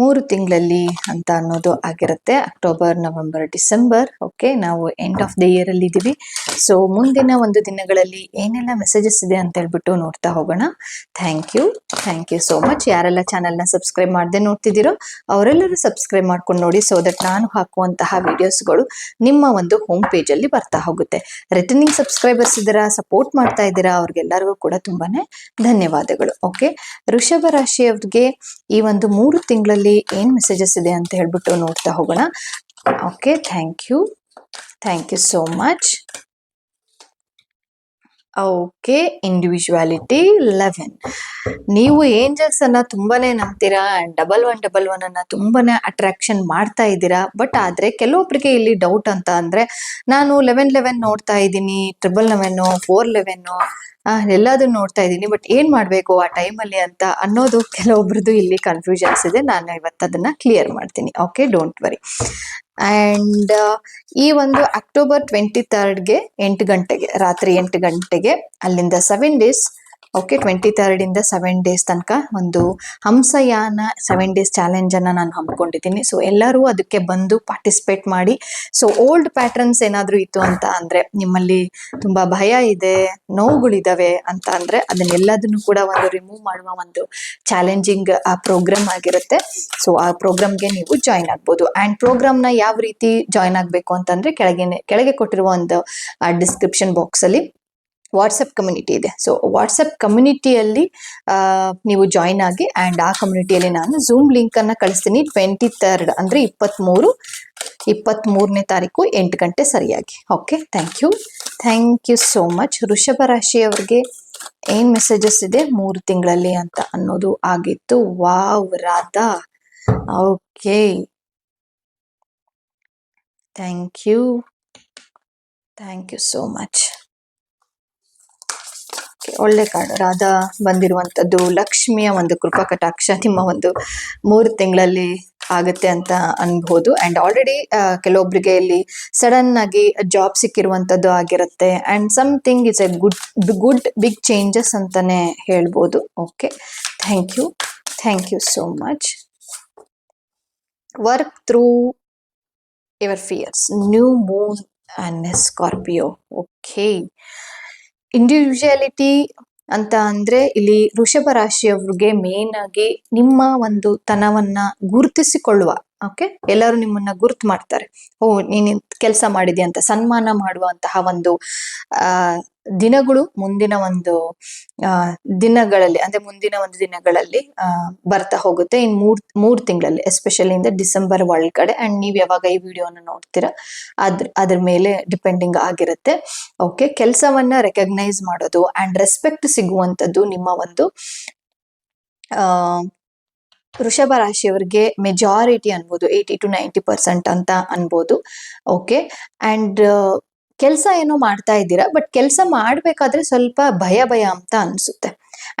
ಮೂರು ತಿಂಗಳಲ್ಲಿ ಅಂತ ಅನ್ನೋದು ಆಗಿರುತ್ತೆ. October, November, December. ಓಕೆ ನಾವು ಎಂಡ್ ಆಫ್ ದ ಇಯರ್ ಅಲ್ಲಿ ಇದೀವಿ. ಸೊ ಮುಂದಿನ ಒಂದು ದಿನಗಳಲ್ಲಿ ಏನೆಲ್ಲ ಮೆಸೇಜಸ್ ಇದೆ ಅಂತ ಹೇಳ್ಬಿಟ್ಟು ನೋಡ್ತಾ ಹೋಗೋಣ. Thank you thank you so much ಯಾರೆಲ್ಲ ಚಾನಲ್ನ ಸಬ್ಸ್ಕ್ರೈಬ್ ಮಾಡದೆ ನೋಡ್ತಿದ್ದೀರೋ, ಅವರೆಲ್ಲರೂ ಸಬ್ಸ್ಕ್ರೈಬ್ ಮಾಡ್ಕೊಂಡು ನೋಡಿ ಸೊ ದಟ್ ನಾನು ಹಾಕುವಂತಹ ವಿಡಿಯೋಸ್ಗಳು ನಿಮ್ಮ ಒಂದು ಹೋಮ್ ಪೇಜಲ್ಲಿ ಬರ್ತಾ ಹೋಗುತ್ತೆ. ರಿಟರ್ನಿಂಗ್ ಸಬ್ಸ್ಕ್ರೈಬರ್ಸ್ ಇದ್ದೀರಾ ಸಪೋರ್ಟ್ ಮಾಡ್ತಾ ಇದ್ದೀರಾ ಅವ್ರಿಗೆಲ್ಲರಿಗೂ ಕೂಡ ತುಂಬಾನೇ ಧನ್ಯವಾದಗಳು. ಓಕೆ ವೃಷಭ ರಾಶಿಯವ್ರಿಗೆ ಈ ಒಂದು ಮೂರು ತಿಂಗಳಲ್ಲಿ ಏನ್ ಮೆಸೇಜಸ್ ಇದೆ ಅಂತ ಹೇಳ್ಬಿಟ್ಟು ನೋಡ್ತಾ ಹೋಗೋಣ. Okay thank you thank you so much okay individuality eleven ನೀವು ಏಂಜಲ್ಸ್ ಅನ್ನ ತುಂಬಾನೇ ನಂಬ್ತೀರಾ? ಡಬಲ್ ಒನ್ ಡಬಲ್ ಒನ್ ಅನ್ನ ತುಂಬಾನೇ ಅಟ್ರಾಕ್ಷನ್ ಮಾಡ್ತಾ ಇದ್ದೀರಾ? ಬಟ್ ಆದ್ರೆ ಕೆಲವೊಬ್ಬರಿಗೆ ಇಲ್ಲಿ ಡೌಟ್ ಅಂತ ಅಂದ್ರೆ, ನಾನು ಲೆವೆನ್ ಲೆವೆನ್ ನೋಡ್ತಾ ಇದ್ದೀನಿ ಟ್ರಿಬಲ್ ಲೆವೆನ್ ಫೋರ್ ಲೆವೆನ್ ಎಲ್ಲದನ್ನು ನೋಡ್ತಾ ಇದ್ದೀನಿ. ಬಟ್ ಏನ್ ಮಾಡ್ಬೇಕು ಆ ಟೈಮಲ್ಲಿ ಅಂತ ಅನ್ನೋದು ಕೆಲವೊಬ್ರದ್ದು ಇಲ್ಲಿ ಕನ್ಫ್ಯೂಷನ್ಸ್ ಇದೆ. ನಾನು ಇವತ್ತು ಅದನ್ನ ಕ್ಲಿಯರ್ ಮಾಡ್ತೀನಿ. ಓಕೆ ಡೋಂಟ್ ವರಿ ಅಂಡ್ ಈ ಒಂದು ಅಕ್ಟೋಬರ್ ಟ್ವೆಂಟಿ ಗೆ ಎಂಟು ಗಂಟೆಗೆ ರಾತ್ರಿ ಎಂಟು ಗಂಟೆಗೆ ಅಲ್ಲಿಂದ seven days okay twenty third ಇಂದ ಸೆವೆನ್ ಡೇಸ್ ತನಕ ಒಂದು ಹಂಸಯಾನ ಸೆವೆನ್ ಡೇಸ್ ಚಾಲೆಂಜ್ ಅನ್ನ ನಾನು ಹಮ್ಮಿಕೊಂಡಿದ್ದೀನಿ ಸೊ ಎಲ್ಲರೂ ಅದಕ್ಕೆ ಬಂದು ಪಾರ್ಟಿಸಿಪೇಟ್ ಮಾಡಿ. ಸೊ ಓಲ್ಡ್ ಪ್ಯಾಟರ್ನ್ಸ್ ಏನಾದರೂ ಇತ್ತು ಅಂತ ಅಂದ್ರೆ ನಿಮ್ಮಲ್ಲಿ ತುಂಬಾ ಭಯ ಇದೆ, ನೋವುಗಳಿದಾವೆ ಅಂತ ಅಂದ್ರೆ ಅದನ್ನೆಲ್ಲದನ್ನು ಕೂಡ ಒಂದು ರಿಮೂವ್ ಮಾಡುವ ಒಂದು ಚಾಲೆಂಜಿಂಗ್ ಆ ಪ್ರೋಗ್ರಾಮ್ ಆಗಿರುತ್ತೆ. ಸೊ ಆ ಪ್ರೋಗ್ರಾಮ್ಗೆ ನೀವು ಜಾಯಿನ್ ಆಗ್ಬೋದು. ಆ್ಯಂಡ್ ಪ್ರೋಗ್ರಾಮ್ನ ಯಾವ ರೀತಿ ಜಾಯಿನ್ ಆಗಬೇಕು ಅಂತಂದ್ರೆ ಕೆಳಗೆ ಕೆಳಗೆ ಕೊಟ್ಟಿರುವ ಒಂದು ಡಿಸ್ಕ್ರಿಪ್ಷನ್ ಬಾಕ್ಸ್ ಅಲ್ಲಿ. ವಾಟ್ಸಪ್ ಕಮ್ಯುನಿಟಿ ಇದೆ. ಸೊ ವಾಟ್ಸಪ್ ಕಮ್ಯುನಿಟಿಯಲ್ಲಿ ನೀವು ಜಾಯಿನ್ ಆಗಿ ಆ್ಯಂಡ್ ಆ ಕಮ್ಯುನಿಟಿಯಲ್ಲಿ ನಾನು ಝೂಮ್ ಲಿಂಕನ್ನು ಕಳಿಸ್ತೀನಿ ಟ್ವೆಂಟಿ ತರ್ಡ್ ಅಂದರೆ ಇಪ್ಪತ್ತ್ಮೂರು ಇಪ್ಪತ್ತ್ಮೂರನೇ ತಾರೀಕು ಎಂಟು ಗಂಟೆ ಸರಿಯಾಗಿ. Okay thank you thank you so much Vrishabha ರಾಶಿಯವರಿಗೆ ಏನು ಮೆಸೇಜಸ್ ಇದೆ? ಮೂರು ತಿಂಗಳಲ್ಲಿ ಅಂತ ಅನ್ನೋದು ಆಗಿತ್ತು. Wow Radha. Okay thank you thank you so much ಒಳ್ಳೆ ಕಾರ್ಡ್ ರಾಧಾ ಬಂದಿರುವಂತದ್ದು ಲಕ್ಷ್ಮಿಯ ಒಂದು ಕೃಪಾ ಕಟಾಕ್ಷ ನಿಮ್ಮ ಒಂದು ಮೂರು ತಿಂಗಳಲ್ಲಿ ಆಗುತ್ತೆ ಅಂತ ಅನ್ಬಹುದು ಅಂಡ್ ಆಲ್ರೆಡಿ ಕೆಲವೊಬ್ಬರಿಗೆ ಇಲ್ಲಿ ಸಡನ್ ಆಗಿ ಜಾಬ್ ಸಿಕ್ಕಿರುವಂತದ್ದು ಆಗಿರುತ್ತೆ. And something is a good good big changes ಅಂತಾನೆ ಹೇಳ್ಬೋದು. Okay thank you thank you so much work through your fears new moon and Scorpio okay individuality ಅಂತ ಅಂದ್ರೆ ಇಲ್ಲಿ ವೃಷಭ ರಾಶಿಯವ್ರಿಗೆ ಮೇನ್ ಆಗಿ ನಿಮ್ಮ ಒಂದು ತನವನ್ನ ಗುರುತಿಸಿಕೊಳ್ಳುವ. ಓಕೆ ಎಲ್ಲರೂ ನಿಮ್ಮನ್ನ ಗುರುತು ಮಾಡ್ತಾರೆ. ಓ, ನೀನು ಕೆಲಸ ಮಾಡಿದ್ಯಾ ಅಂತ, ಸನ್ಮಾನ ಮಾಡುವಂತಹ ಒಂದು ದಿನಗಳು ಮುಂದಿನ ಒಂದು ದಿನಗಳಲ್ಲಿ, ಅಂದ್ರೆ ಮುಂದಿನ ಒಂದು ದಿನಗಳಲ್ಲಿ ಬರ್ತಾ ಹೋಗುತ್ತೆ. ಇನ್ ಮೂರ್ ಮೂರ್ ತಿಂಗಳಲ್ಲಿ ಎಸ್ಪೆಷಲಿ ಇಂದ ಡಿಸೆಂಬರ್ ಒಳಗಡೆ ಅಂಡ್ ನೀವ್ ಯಾವಾಗ ಈ ವಿಡಿಯೋನ ನೋಡ್ತೀರಾ ಅದ್ರ ಅದ್ರ ಮೇಲೆ ಡಿಪೆಂಡಿಂಗ್ ಆಗಿರುತ್ತೆ. ಓಕೆ ಕೆಲಸವನ್ನ ರೆಕಗ್ನೈಸ್ ಮಾಡೋದು ಅಂಡ್ ರೆಸ್ಪೆಕ್ಟ್ ಸಿಗುವಂತದ್ದು ನಿಮ್ಮ ಒಂದು ವೃಷಭ ರಾಶಿಯವರಿಗೆ ಮೆಜಾರಿಟಿ ಅನ್ಬೋದು ಏಯ್ಟಿ ಟು ನೈಂಟಿ ಪರ್ಸೆಂಟ್ ಅಂತ ಅನ್ಬೋದು. ಓಕೆ ಅಂಡ್ ಕೆಲಸ ಏನೋ ಮಾಡ್ತಾ ಇದ್ದೀರಾ ಬಟ್ ಕೆಲಸ ಮಾಡಬೇಕಾದ್ರೆ ಸ್ವಲ್ಪ ಭಯ ಭಯ ಅಂತ ಅನಿಸುತ್ತೆ.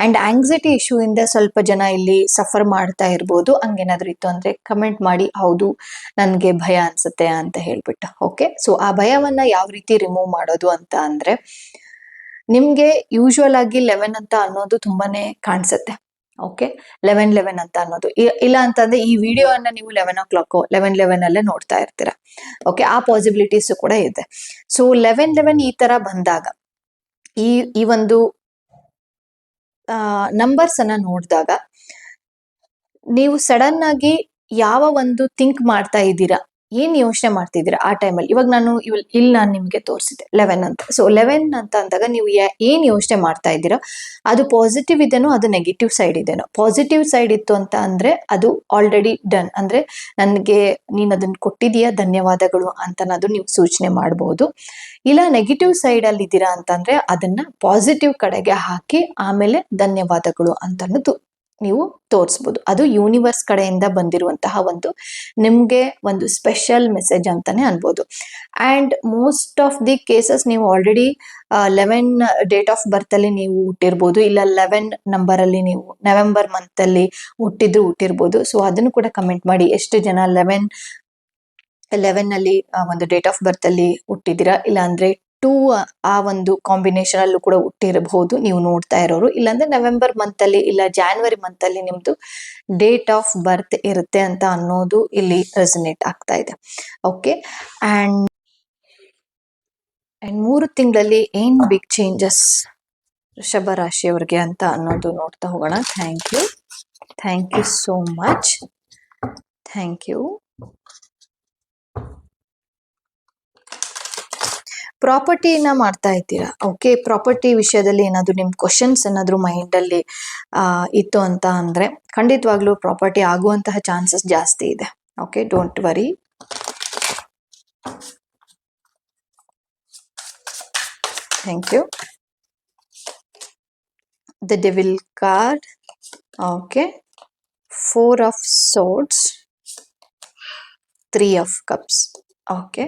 ಅಂಡ್ ಆಂಗ್ಸೈಟಿ ಇಶ್ಯೂ ಇಂದ ಸ್ವಲ್ಪ ಜನ ಇಲ್ಲಿ ಸಫರ್ ಮಾಡ್ತಾ ಇರ್ಬೋದು. ಹಂಗೇನಾದ್ರೂ ಇತ್ತು ಅಂದ್ರೆ ಕಮೆಂಟ್ ಮಾಡಿ, ಹೌದು, ನನಗೆ ಭಯ ಅನಿಸುತ್ತೆ ಅಂತ ಹೇಳ್ಬಿಟ್ಟು. ಓಕೆ ಸೊ ಆ ಭಯವನ್ನ ಯಾವ ರೀತಿ ರಿಮೂವ್ ಮಾಡೋದು ಅಂತ ಅಂದರೆ, ನಿಮಗೆ ಯೂಶುವಲ್ ಆಗಿ ಲೆವೆನ್ ಅಂತ ಅನ್ನೋದು ತುಂಬಾನೇ ಕಾಣಿಸುತ್ತೆ. ಓಕೆ ಲೆವೆನ್ ಲೆವೆನ್ ಅಂತ ಅನ್ನೋದು. ಇಲ್ಲ ಅಂತಂದ್ರೆ ಈ ವಿಡಿಯೋ ಅನ್ನ ನೀವು eleven o'clock eleven eleven ಅಲ್ಲೇ ನೋಡ್ತಾ ಇರ್ತೀರಾ? ಓಕೆ ಆ ಪಾಸಿಬಿಲಿಟೀಸ್ ಕೂಡ ಇದೆ. ಸೊ ಲೆವೆನ್ ಲೆವೆನ್ ಈ ತರ ಬಂದಾಗ, ಈ ಈ ಒಂದು ನಂಬರ್ಸ್ ಅನ್ನ ನೋಡಿದಾಗ, ನೀವು ಸಡನ್ ಆಗಿ ಯಾವ ಒಂದು ಥಿಂಕ್ ಮಾಡ್ತಾ ಇದ್ದೀರಾ? ಏನ್ ಯೋಚನೆ ಮಾಡ್ತಿದ್ದೀರಾ ಆ ಟೈಮಲ್ಲಿ ಇವಾಗ ನಾನು ಇವ್- ಇಲ್ಲಿ ನಾನು ನಿಮ್ಗೆ ತೋರಿಸಿದೆ ಲೆವೆನ್ ಅಂತ. ಸೊ ಲೆವೆನ್ ಅಂತ ಅಂದಾಗ ನೀವು ಏನ್ ಯೋಚನೆ ಮಾಡ್ತಾ ಇದ್ದೀರಾ? ಅದು ಪಾಸಿಟಿವ್ ಇದೇನೋ, ಅದು ನೆಗೆಟಿವ್ ಸೈಡ್ ಇದೆನೋ. ಪಾಸಿಟಿವ್ ಸೈಡ್ ಇತ್ತು ಅಂತ ಅಂದ್ರೆ ಅದು ಆಲ್ರೆಡಿ ಡನ್ ಅಂದ್ರೆ ನನಗೆ ನೀನ್ ಅದನ್ನ ಕೊಟ್ಟಿದೀಯಾ, ಧನ್ಯವಾದಗಳು ಅಂತನಾದ್ರು ನೀವು ಸೂಚನೆ ಮಾಡಬಹುದು ಇಲ್ಲ ನೆಗೆಟಿವ್ ಸೈಡ್ ಅಲ್ಲಿ ಇದ್ದೀರಾ ಅಂತಂದ್ರೆ ಅದನ್ನ ಪಾಸಿಟಿವ್ ಕಡೆಗೆ ಹಾಕಿ ಆಮೇಲೆ ಧನ್ಯವಾದಗಳು ಅಂತ ನೀವು ತೋರಿಸ್ಬೋದು. ಅದು ಯೂನಿವರ್ಸ್ ಕಡೆಯಿಂದ ಬಂದಿರುವಂತಹ ಒಂದು ನಿಮಗೆ ಒಂದು ಸ್ಪೆಷಲ್ ಮೆಸೇಜ್ ಅಂತಾನೆ ಅನ್ಬೋದು. And most of the cases ನೀವು ಆಲ್ರೆಡಿ ಲೆವೆನ್ ಡೇಟ್ ಆಫ್ ಬರ್ತಲ್ಲಿ ನೀವು ಹುಟ್ಟಿರ್ಬೋದು, ಇಲ್ಲ ಲೆವೆನ್ ನಂಬರಲ್ಲಿ ನೀವು ನವೆಂಬರ್ ಮಂತಲ್ಲಿ ಹುಟ್ಟಿದ್ರು ಹುಟ್ಟಿರ್ಬೋದು. ಸೊ ಅದನ್ನು ಕೂಡ ಕಮೆಂಟ್ ಮಾಡಿ ಎಷ್ಟು ಜನ ಲೆವೆನ್ ಲೆವೆನ್ ಅಲ್ಲಿ ಒಂದು ಡೇಟ್ ಆಫ್ ಬರ್ತ್ ಅಲ್ಲಿ ಹುಟ್ಟಿದ್ದೀರಾ? ಇಲ್ಲ ಅಂದ್ರೆ ಟೂ ಆ ಒಂದು ಕಾಂಬಿನೇಷನ್ ಅಲ್ಲೂ ಕೂಡ ಹುಟ್ಟಿರಬಹುದು. ನೀವು ನೋಡ್ತಾ ಇರೋರು. ಇಲ್ಲಾಂದ್ರೆ ನವೆಂಬರ್ ಮಂತ್ ಅಲ್ಲಿ ಇಲ್ಲ ಜಾನ್ವರಿ ಮಂತ್ ಅಲ್ಲಿ ನಿಮ್ದು ಡೇಟ್ ಆಫ್ ಬರ್ತ್ ಇರುತ್ತೆ ಅಂತ ಅನ್ನೋದು ಇಲ್ಲಿ ರೆಸನೇಟ್ ಆಗ್ತಾ ಇದೆ. ಓಕೆ ಅಂಡ್ ಅಂಡ್ ಮೂರು ತಿಂಗಳಲ್ಲಿ ಏನ್ ಬಿಗ್ ಚೇಂಜಸ್ ವೃಷಭ ರಾಶಿಯವರಿಗೆ ಅಂತ ಅನ್ನೋದು ನೋಡ್ತಾ ಹೋಗೋಣ. Thank you thank you so much thank you ಪ್ರಾಪರ್ಟಿನ ಮಾಡ್ತಾ ಇದ್ದೀರಾ? ಓಕೆ ಪ್ರಾಪರ್ಟಿ ವಿಷಯದಲ್ಲಿ ಏನಾದರೂ ನಿಮ್ಮ ಕ್ವಶನ್ಸ್ ಏನಾದರೂ ಮೈಂಡಲ್ಲಿ ಇತ್ತು ಅಂತ ಅಂದರೆ ಖಂಡಿತವಾಗ್ಲೂ ಪ್ರಾಪರ್ಟಿ ಆಗುವಂತಹ ಚಾನ್ಸಸ್ ಜಾಸ್ತಿ ಇದೆ. Okay don't worry thank you the devil card okay four of swords three of cups okay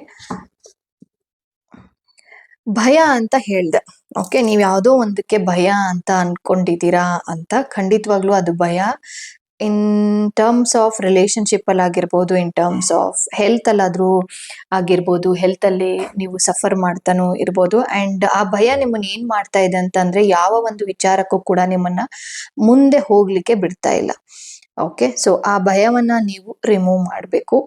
ಭಯ ಅಂತ ಹೇಳ್ದೆ. ಓಕೆ ನೀವು ಯಾವುದೋ ಒಂದಕ್ಕೆ ಭಯ ಅಂತ ಅನ್ಕೊಂಡಿದ್ದೀರಾ ಅಂತ ಖಂಡಿತವಾಗ್ಲೂ ಅದು ಭಯ. ಇನ್ ಟರ್ಮ್ಸ್ ಆಫ್ ರಿಲೇಶನ್ಶಿಪ್ ಅಲ್ಲಿ ಆಗಿರ್ಬೋದು ಇನ್ ಟರ್ಮ್ಸ್ ಆಫ್ ಹೆಲ್ತ್ ಅಲ್ಲಾದ್ರೂ ಆಗಿರ್ಬೋದು ಹೆಲ್ತ್ ಅಲ್ಲಿ ನೀವು ಸಫರ್ ಮಾಡ್ತಾನೂ ಇರ್ಬೋದು. ಅಂಡ್ ಆ ಭಯ ನಿಮ್ಮನ್ನ ಏನ್ ಮಾಡ್ತಾ ಇದೆ ಅಂತಂದ್ರೆ ಯಾವ ಒಂದು ವಿಚಾರಕ್ಕೂ ಕೂಡ ನಿಮ್ಮನ್ನ ಮುಂದೆ ಹೋಗ್ಲಿಕ್ಕೆ ಬಿಡ್ತಾ ಇಲ್ಲ. ಓಕೆ ಸೊ ಆ ಭಯವನ್ನ ನೀವು ರಿಮೂವ್ ಮಾಡಬೇಕು.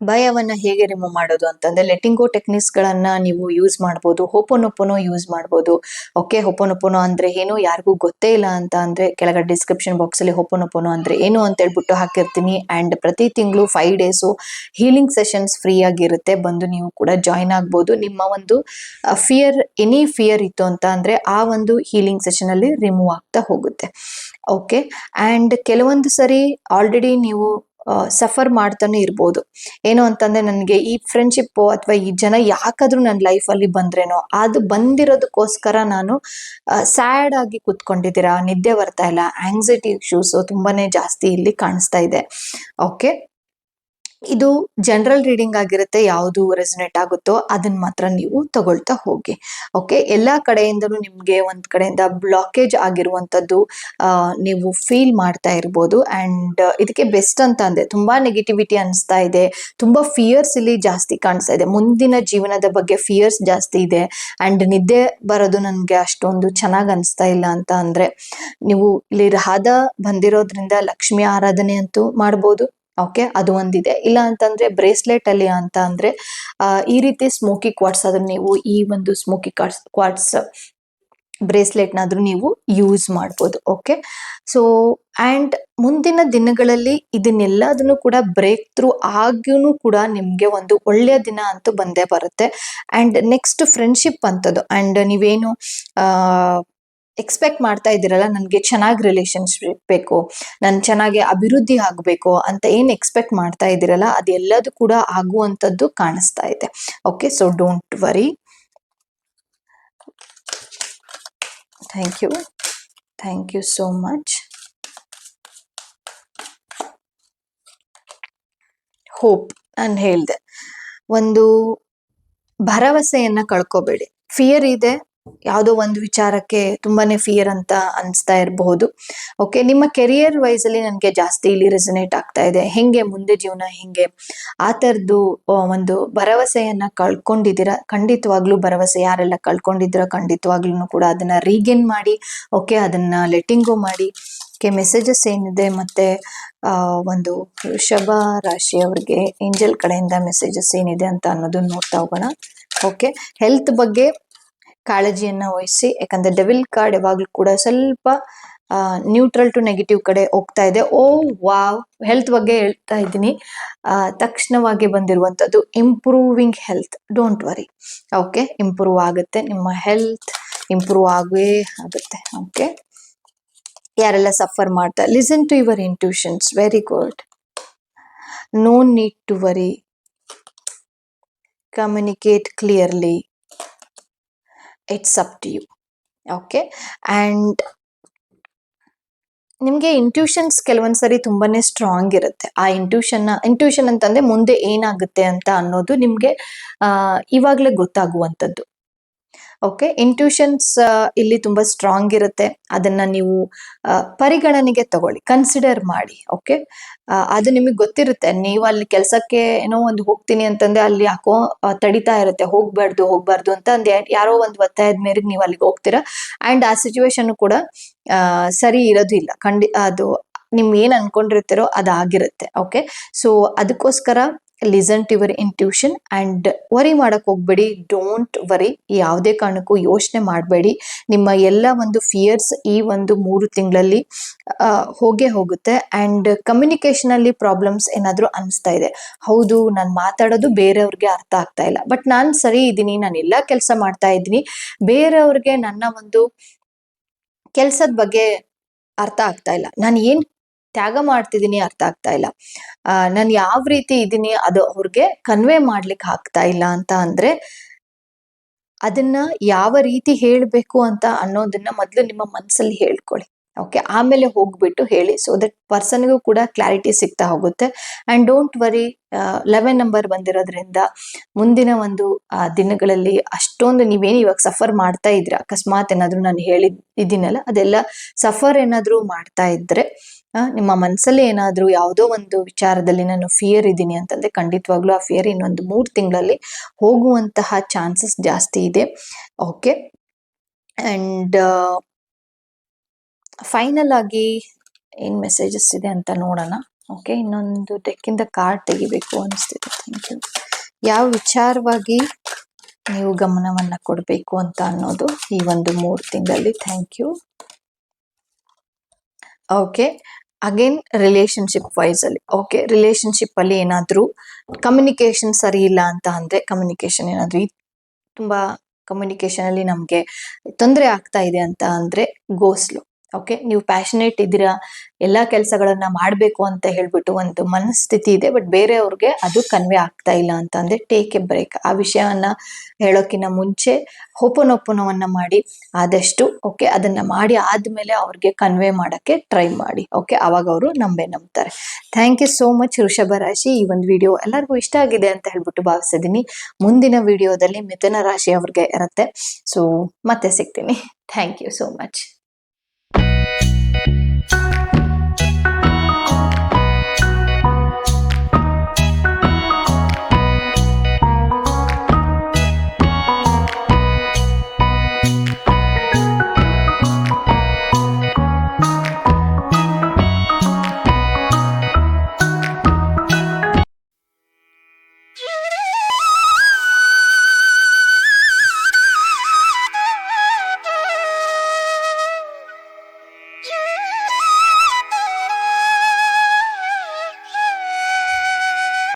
ಭಯವನ್ನ ಹೇಗೆ ರಿಮೂವ್ ಮಾಡೋದು ಅಂತಂದ್ರೆ ಲೆಟಿಂಗೋ ಟೆಕ್ನಿಕ್ಸ್ ಗಳನ್ನ ನೀವು ಯೂಸ್ ಮಾಡ್ಬೋದು ಹೋಪೋನೊಪೊನೋ ಯೂಸ್ ಮಾಡ್ಬೋದು. ಓಕೆ ಹೋಪೋನೊಪೊನೋ ಅಂದ್ರೆ ಏನು? ಯಾರಿಗೂ ಗೊತ್ತೇ ಇಲ್ಲ ಅಂತ ಅಂದ್ರೆ, ಕೆಳಗಡೆ ಡಿಸ್ಕ್ರಿಪ್ಷನ್ ಬಾಕ್ಸ್ ಅಲ್ಲಿ ಹೋಪೋನೊಪೊನೋ ಅಂದ್ರೆ ಏನು ಅಂತ ಹೇಳ್ಬಿಟ್ಟು ಹಾಕಿರ್ತೀನಿ. ಅಂಡ್ ಪ್ರತಿ ತಿಂಗಳು five days healing sessions free ಆಗಿರುತ್ತೆ. ಬಂದು ನೀವು ಕೂಡ ಜಾಯಿನ್ ಆಗ್ಬೋದು. ನಿಮ್ಮ ಒಂದು ಫಿಯರ್ ಎನಿ ಫಿಯರ್ ಇತ್ತು ಅಂತ ಅಂದ್ರೆ, ಆ ಒಂದು ಹೀಲಿಂಗ್ ಸೆಷನ್ ಅಲ್ಲಿ ರಿಮೂವ್ ಆಗ್ತಾ ಹೋಗುತ್ತೆ. ಓಕೆ ಅಂಡ್ ಕೆಲವೊಂದು ಸರಿ ಆಲ್ರೆಡಿ ನೀವು ಸಫರ್ ಮಾಡ್ತಾನೆ ಇರ್ಬೋದು. ಏನು ಅಂತಂದ್ರೆ ನನಗೆ ಈ ಫ್ರೆಂಡ್ಶಿಪ್ ಅಥವಾ ಈ ಜನ ಯಾಕಾದ್ರೂ ನನ್ನ ಲೈಫಲ್ಲಿ ಬಂದ್ರೇನೋ ಅದು ಬಂದಿರೋದಕ್ಕೋಸ್ಕರ ನಾನು ಸ್ಯಾಡ್ ಆಗಿ ಕೂತ್ಕೊಂಡಿದ್ದೀರಾ? ನಿದ್ದೆ ಬರ್ತಾ ಇಲ್ಲ. ಆಂಗ್ಸೈಟಿ ಇಶ್ಯೂಸು ತುಂಬಾನೇ ಜಾಸ್ತಿ ಇಲ್ಲಿ ಕಾಣಿಸ್ತಾ ಇದೆ. ಓಕೆ ಇದು ಜನರಲ್ ರೀಡಿಂಗ್ ಆಗಿರುತ್ತೆ, ಯಾವುದು ರೆಸನೇಟ್ ಆಗುತ್ತೋ ಅದನ್ನ ಮಾತ್ರ ನೀವು ತಗೊಳ್ತಾ ಹೋಗಿ. ಓಕೆ ಎಲ್ಲಾ ಕಡೆಯಿಂದನೂ ನಿಮಗೆ ಒಂದ್ ಕಡೆಯಿಂದ ಬ್ಲಾಕೇಜ್ ಆಗಿರುವಂತದ್ದು ನೀವು ಫೀಲ್ ಮಾಡ್ತಾ ಇರ್ಬೋದು. ಅಂಡ್ ಇದಕ್ಕೆ ಬೆಸ್ಟ್ ಅಂತ ಅಂದೆ. ತುಂಬಾ ನೆಗೆಟಿವಿಟಿ ಅನಿಸ್ತಾ ಇದೆ. ತುಂಬಾ ಫಿಯರ್ಸ್ ಇಲ್ಲಿ ಜಾಸ್ತಿ ಕಾಣಿಸ್ತಾ ಇದೆ. ಮುಂದಿನ ಜೀವನದ ಬಗ್ಗೆ ಫಿಯರ್ಸ್ ಜಾಸ್ತಿ ಇದೆ. ಅಂಡ್ ನಿದ್ದೆ ಬರೋದು ನನಗೆ ಅಷ್ಟೊಂದು ಚೆನ್ನಾಗಿ ಅನಿಸ್ತಾ ಇಲ್ಲ ಅಂತ ಅಂದ್ರೆ, ನೀವು ಇಲ್ಲಿ ರಾಧ ಬಂದಿರೋದ್ರಿಂದ ಲಕ್ಷ್ಮಿ ಆರಾಧನೆ ಅಂತೂ ಮಾಡ್ಬೋದು. ಓಕೆ ಅದು ಒಂದಿದೆ. ಇಲ್ಲ ಅಂತಂದ್ರೆ ಬ್ರೇಸ್ಲೆಟ್ ಅಲ್ಲಿ ಅಂತ ಅಂದ್ರೆ ಈ ರೀತಿ ಸ್ಮೋಕಿ ಕ್ವಾಟ್ಸ್ ಅದನ್ನ ನೀವು ಈ ಒಂದು ಸ್ಮೋಕಿ ಕ್ವಾಟ್ಸ್ ಕ್ವಾಟ್ಸ್ ಬ್ರೇಸ್ಲೆಟ್ನಾದ್ರೂ ನೀವು ಯೂಸ್ ಮಾಡ್ಬೋದು. ಓಕೆ ಸೊ ಆ್ಯಂಡ್ ಮುಂದಿನ ದಿನಗಳಲ್ಲಿ ಇದನ್ನೆಲ್ಲದನ್ನು ಕೂಡ ಬ್ರೇಕ್ ಥ್ರೂ ಆಗ್ಯೂ ಕೂಡ ನಿಮಗೆ ಒಂದು ಒಳ್ಳೆಯ ದಿನ ಅಂತೂ ಬಂದೇ ಬರುತ್ತೆ. ಆ್ಯಂಡ್ ನೆಕ್ಸ್ಟ್ ಫ್ರೆಂಡ್ಶಿಪ್ ಅಂಥದ್ದು ಆ್ಯಂಡ್ ನೀವೇನು ಎಕ್ಸ್ಪೆಕ್ಟ್ ಮಾಡ್ತಾ ಇದ್ದೀರಲ್ಲ, ನನಗೆ ಚೆನ್ನಾಗಿ ರಿಲೇಶನ್ಶಿಪ್ ಬೇಕು, ನಾನು ಚೆನ್ನಾಗಿ ಅಭಿವೃದ್ಧಿ ಆಗಬೇಕು ಅಂತ ಏನು ಎಕ್ಸ್ಪೆಕ್ಟ್ ಮಾಡ್ತಾ ಇದ್ದೀರಲ್ಲ ಅದೆಲ್ಲದೂ ಕೂಡ ಆಗುವಂಥದ್ದು ಕಾಣಿಸ್ತಾ ಇದೆ. Okay so don't worry thank you thank you so much hope ನಾನು ಹೇಳಿದೆ. ಒಂದು ಭರವಸೆಯನ್ನು ಕಳ್ಕೊಬೇಡಿ. ಫಿಯರ್ ಇದೆ ಯಾವುದೋ ಒಂದು ವಿಚಾರಕ್ಕೆ ತುಂಬಾನೇ ಫಿಯರ್ ಅಂತ ಅನಿಸ್ತಾ ಇರಬಹುದು. ಓಕೆ ನಿಮ್ಮ ಕೆರಿಯರ್ ವೈಸ್ ಅಲ್ಲಿ ನನಗೆ ಜಾಸ್ತಿ ಇಲ್ಲಿ ರೆಸನೇಟ್ ಆಗ್ತಾ ಇದೆ. ಹೆಂಗೆ ಮುಂದೆ ಜೀವನ, ಹೆಂಗೆ ಆ ಥರದ್ದು ಒಂದು ಭರವಸೆಯನ್ನ ಕಳ್ಕೊಂಡಿದ್ದೀರಾ? ಖಂಡಿತವಾಗ್ಲೂ ಭರವಸೆ ಯಾರೆಲ್ಲ ಕಳ್ಕೊಂಡಿದ್ದೀರಾ ಖಂಡಿತವಾಗ್ಲೂ ಕೂಡ ಅದನ್ನ ರೀಗೇನ್ ಮಾಡಿ ಓಕೆ ಅದನ್ನ ಲೆಟಿಂಗು ಮಾಡಿ ಓಕೆ ಮೆಸೇಜಸ್ ಏನಿದೆ ಮತ್ತೆ ಒಂದು ವೃಷಭ ರಾಶಿಯವ್ರಿಗೆ ಏಂಜಲ್ ಕಡೆಯಿಂದ ಮೆಸೇಜಸ್ ಏನಿದೆ ಅಂತ ಅನ್ನೋದನ್ನ ನೋಡ್ತಾ ಹೋಗೋಣ. ಓಕೆ ಹೆಲ್ತ್ ಬಗ್ಗೆ ಕಾಳಜಿಯನ್ನ ವಹಿಸಿ, ಯಾಕಂದ್ರೆ ಡೆವಿಲ್ ಕಾರ್ಡ್ ಯಾವಾಗ್ಲೂ ಕೂಡ ಸ್ವಲ್ಪ ನ್ಯೂಟ್ರಲ್ ಟು ನೆಗೆಟಿವ್ ಕಡೆ ಹೋಗ್ತಾ ಇದೆ. ಓ, ವಾವ್ ಹೆಲ್ತ್ ಬಗ್ಗೆ ಹೇಳ್ತಾ ಇದ್ದೀನಿ. ತಕ್ಷಣವಾಗಿ ಬಂದಿರುವಂಥದ್ದು improving health don't worry okay improve ಆಗುತ್ತೆ. ನಿಮ್ಮ ಹೆಲ್ತ್ ಇಂಪ್ರೂವ್ ಆಗೇ ಆಗುತ್ತೆ. ಓಕೆ ಯಾರೆಲ್ಲ ಸಫರ್ ಮಾಡ್ತಾ listen to your intuitions very good no need to worry communicate clearly it's up to you okay and ನಿಮಗೆ ಇಂಟ್ಯೂಷನ್ಸ್ ಕೆಲವೊಂದ್ಸರಿ ತುಂಬಾ ಸ್ಟ್ರಾಂಗ್ ಇರುತ್ತೆ. ಆ ಇಂಟ್ಯೂಷನ್ ಇಂಟ್ಯೂಷನ್ ಅಂತಂದ್ರೆ ಮುಂದೆ ಏನಾಗುತ್ತೆ ಅಂತ ಅನ್ನೋದು ನಿಮಗೆ ಇವಾಗ್ಲೇ ಗೊತ್ತಾಗುವಂಥದ್ದು. ಓಕೆ ಇಂಟ್ಯೂಷನ್ಸ್ ಇಲ್ಲಿ ತುಂಬಾ ಸ್ಟ್ರಾಂಗ್ ಇರುತ್ತೆ. ಅದನ್ನ ನೀವು ಪರಿಗಣನೆಗೆ ತಗೊಳ್ಳಿ ಕನ್ಸಿಡರ್ ಮಾಡಿ ಓಕೆ ಅದು ನಿಮಗೆ ಗೊತ್ತಿರುತ್ತೆ. ನೀವು ಅಲ್ಲಿ ಕೆಲಸಕ್ಕೆ ಏನೋ ಒಂದು ಹೋಗ್ತೀನಿ ಅಂತಂದ್ರೆ ಅಲ್ಲಿ ಯಾಕೋ ತಡಿತಾ ಇರುತ್ತೆ. ಹೋಗ್ಬಾರ್ದು ಹೋಗ್ಬಾರ್ದು ಅಂತ ಅಂದ್ ಯಾರೋ ಒಂದು ಒತ್ತಾಯದ ಮೇರೆಗೆ ನೀವು ಅಲ್ಲಿಗೆ ಹೋಗ್ತೀರಾ? ಅಂಡ್ ಆ ಸಿಚುವೇಶನ್ ಕೂಡ ಸರಿ ಸರಿ ಇರೋದಿಲ್ಲ ಖಂಡಿ, ಅದು ನಿಮ್ ಏನ್ ಅನ್ಕೊಂಡಿರ್ತೀರೋ ಅದಾಗಿರುತ್ತೆ ಓಕೆ ಸೊ ಅದಕ್ಕೋಸ್ಕರ listen to your intuition and worry ಮಾಡಕ್ ಹೋಗ್ಬೇಡಿ. ಡೋಂಟ್ ವರಿ ಯಾವುದೇ ಕಾರಣಕ್ಕೂ ಯೋಚನೆ ಮಾಡಬೇಡಿ. ನಿಮ್ಮ ಎಲ್ಲ ಒಂದು ಫಿಯರ್ಸ್ ಈ ಒಂದು ಮೂರು ತಿಂಗಳಲ್ಲಿ ಹೋಗೇ ಹೋಗುತ್ತೆ. ಅಂಡ್ ಕಮ್ಯುನಿಕೇಶನ್ ಅಲ್ಲಿ ಪ್ರಾಬ್ಲಮ್ಸ್ ಏನಾದರೂ ಅನಿಸ್ತಾ ಇದೆ. ಹೌದು, ನಾನು ಮಾತಾಡೋದು ಬೇರೆಯವ್ರಿಗೆ ಅರ್ಥ ಆಗ್ತಾ ಇಲ್ಲ. ಬಟ್ ನಾನು ಸರಿ ಇದ್ದೀನಿ ನಾನು ಎಲ್ಲ ಕೆಲಸ ಮಾಡ್ತಾ ಇದ್ದೀನಿ. ಬೇರೆಯವ್ರಿಗೆ ನನ್ನ ಒಂದು ಕೆಲಸದ ಬಗ್ಗೆ ಅರ್ಥ ಆಗ್ತಾ ಇಲ್ಲ. ನಾನು ಏನ್ ತ್ಯಾಗ ಮಾಡ್ತಿದ್ದೀನಿ ಅರ್ಥ ಆಗ್ತಾ ಇಲ್ಲ. ನಾನು ಯಾವ ರೀತಿ ಇದ್ದೀನಿ ಅದು ಅವ್ರಿಗೆ ಕನ್ವೆ ಮಾಡ್ಲಿಕ್ಕೆ ಆಗ್ತಾ ಇಲ್ಲ ಅಂತ ಅಂದ್ರೆ ಅದನ್ನ ಯಾವ ರೀತಿ ಹೇಳ್ಬೇಕು ಅಂತ ಅನ್ನೋದನ್ನ ಮೊದಲು ನಿಮ್ಮ ಮನಸ್ಸಲ್ಲಿ ಹೇಳ್ಕೊಳ್ಳಿ. ಓಕೆ ಆಮೇಲೆ ಹೋಗ್ಬಿಟ್ಟು ಹೇಳಿ ಸೊ ದಟ್ ಪರ್ಸನ್ಗೂ ಕೂಡ ಕ್ಲಾರಿಟಿ ಸಿಗ್ತಾ ಹೋಗುತ್ತೆ. And don't worry eleven number ಬಂದಿರೋದ್ರಿಂದ ಮುಂದಿನ ಒಂದು ದಿನಗಳಲ್ಲಿ ಅಷ್ಟೊಂದು ನೀವೇನು ಇವಾಗ ಸಫರ್ ಮಾಡ್ತಾ ಇದ್ರ ಅಕಸ್ಮಾತ್ ಏನಾದರೂ ನಾನು ಹೇಳಿದ್ದೀನಲ್ಲ ಅದೆಲ್ಲ ಸಫರ್ ಏನಾದ್ರೂ ಮಾಡ್ತಾ ಇದ್ರೆ ನಿಮ್ಮ ಮನಸ್ಸಲ್ಲಿ ಏನಾದರೂ ಯಾವುದೋ ಒಂದು ವಿಚಾರದಲ್ಲಿ ನಾನು ಫಿಯರ್ ಇದ್ದೀನಿ ಅಂತಂದ್ರೆ ಖಂಡಿತವಾಗ್ಲೂ ಆ ಫಿಯರ್ ಇನ್ನೊಂದು ಮೂರು ತಿಂಗಳಲ್ಲಿ ಹೋಗುವಂತಹ ಚಾನ್ಸಸ್ ಜಾಸ್ತಿ ಇದೆ. ಓಕೆ ಅಂಡ್ ಫೈನಲ್ ಆಗಿ ಏನು ಮೆಸೇಜಸ್ ಇದೆ ಅಂತ ನೋಡೋಣ. ಓಕೆ ಇನ್ನೊಂದು ಡೆಕ್ಕಿಂದ ಕಾರ್ಡ್ ತೆಗಿಬೇಕು ಅನಿಸ್ತಿದೆ. ಥ್ಯಾಂಕ್ ಯು ಯಾವ ವಿಚಾರವಾಗಿ ನೀವು ಗಮನವನ್ನು ಕೊಡಬೇಕು ಅಂತ ಅನ್ನೋದು ಈ ಒಂದು ಮೂರು ತಿಂಗಳಲ್ಲಿ. Thank you okay again relationship wise ಅಲ್ಲಿ. ಓಕೆ ರಿಲೇಶನ್ಶಿಪ್ ಅಲ್ಲಿ ಏನಾದ್ರೂ ಕಮ್ಯುನಿಕೇಶನ್ ಸರಿ ಇಲ್ಲ ಅಂತ ಅಂದ್ರೆ ಕಮ್ಯುನಿಕೇಶನ್ ಏನಾದ್ರೂ ತುಂಬಾ ಕಮ್ಯುನಿಕೇಶನ್ ಅಲ್ಲಿ ನಮಗೆ ತೊಂದರೆ ಆಗ್ತಾ ಇದೆ ಅಂತ ಅಂದ್ರೆ ಗೋಸ್ಲು ಓಕೆ ನೀವು ಪ್ಯಾಷನೇಟ್ ಇದ್ದೀರಾ, ಎಲ್ಲ ಕೆಲಸಗಳನ್ನ ಮಾಡಬೇಕು ಅಂತ ಹೇಳ್ಬಿಟ್ಟು ಒಂದು ಮನಸ್ಥಿತಿ ಇದೆ ಬಟ್ ಬೇರೆಯವ್ರಿಗೆ ಅದು ಕನ್ವೆ ಆಗ್ತಾ ಇಲ್ಲ ಅಂತ ಅಂದ್ರೆ ಟೇಕ್ ಎ ಬ್ರೇಕ್ ಆ ವಿಷಯವನ್ನ ಹೇಳೋಕ್ಕಿಂತ ಮುಂಚೆ ಹೋಪನೋಪನವನ್ನ ಮಾಡಿ ಆದಷ್ಟು ಓಕೆ ಅದನ್ನ ಮಾಡಿ ಆದ್ಮೇಲೆ ಅವ್ರಿಗೆ ಕನ್ವೆ ಮಾಡಕ್ಕೆ ಟ್ರೈ ಮಾಡಿ ಓಕೆ ಅವಾಗ ಅವರು ನಂಬೆ ನಂಬ್ತಾರೆ. Thank you so much Rishabha ರಾಶಿ, ಈ ಒಂದು ವಿಡಿಯೋ ಎಲ್ಲರಿಗೂ ಇಷ್ಟ ಆಗಿದೆ ಅಂತ ಹೇಳ್ಬಿಟ್ಟು ಭಾವಿಸಿದೀನಿ. ಮುಂದಿನ ವಿಡಿಯೋದಲ್ಲಿ ಮಿಥುನ ರಾಶಿ ಅವ್ರಿಗೆ ಇರುತ್ತೆ ಸೊ ಮತ್ತೆ ಸಿಗ್ತೀನಿ. Thank you so much